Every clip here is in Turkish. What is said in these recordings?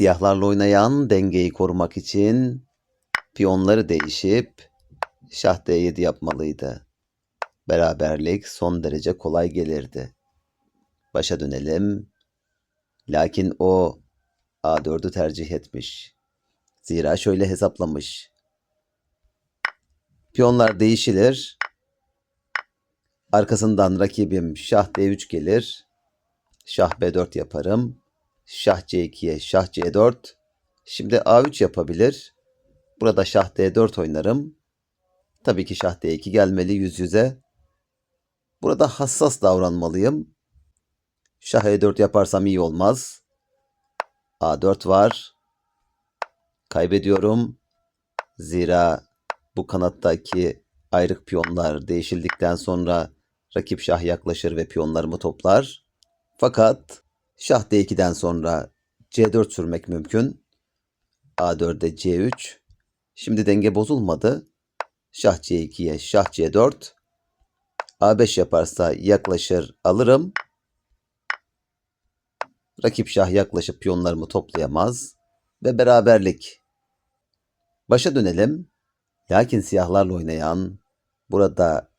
Siyahlarla oynayan dengeyi korumak için piyonları değişip şah D7 yapmalıydı. Beraberlik son derece kolay gelirdi. Başa dönelim. Lakin o A4'ü tercih etmiş. Zira şöyle hesaplamış. Piyonlar değişilir. Arkasından rakibim şah D3 gelir. Şah B4 yaparım. Şah C2'ye şah C4. Şimdi A3 yapabilir. Burada şah D4 oynarım. Tabii ki şah D2 gelmeli yüz yüze. Burada hassas davranmalıyım. Şah E4 yaparsam iyi olmaz. A4 var. Kaybediyorum. Zira bu kanattaki ayrık piyonlar değişildikten sonra rakip şah yaklaşır ve piyonlarımı toplar. Fakat şah D2'den sonra C4 sürmek mümkün. A4'de C3. Şimdi denge bozulmadı. Şah C2'ye şah C4. A5 yaparsa yaklaşır alırım. Rakip şah yaklaşıp piyonlarımı toplayamaz. Ve beraberlik. Başa dönelim. Lakin siyahlarla oynayan burada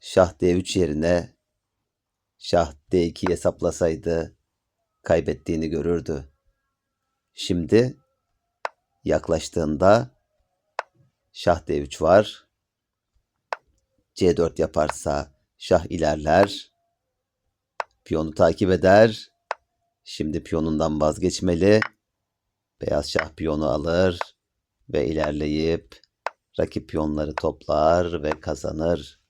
şah D3 yerine şah D2 hesaplasaydı kaybettiğini görürdü. Şimdi yaklaştığında şah D3 var. C4 yaparsa şah ilerler. Piyonu takip eder. Şimdi piyonundan vazgeçmeli. Beyaz şah piyonu alır ve ilerleyip rakip piyonları toplar ve kazanır.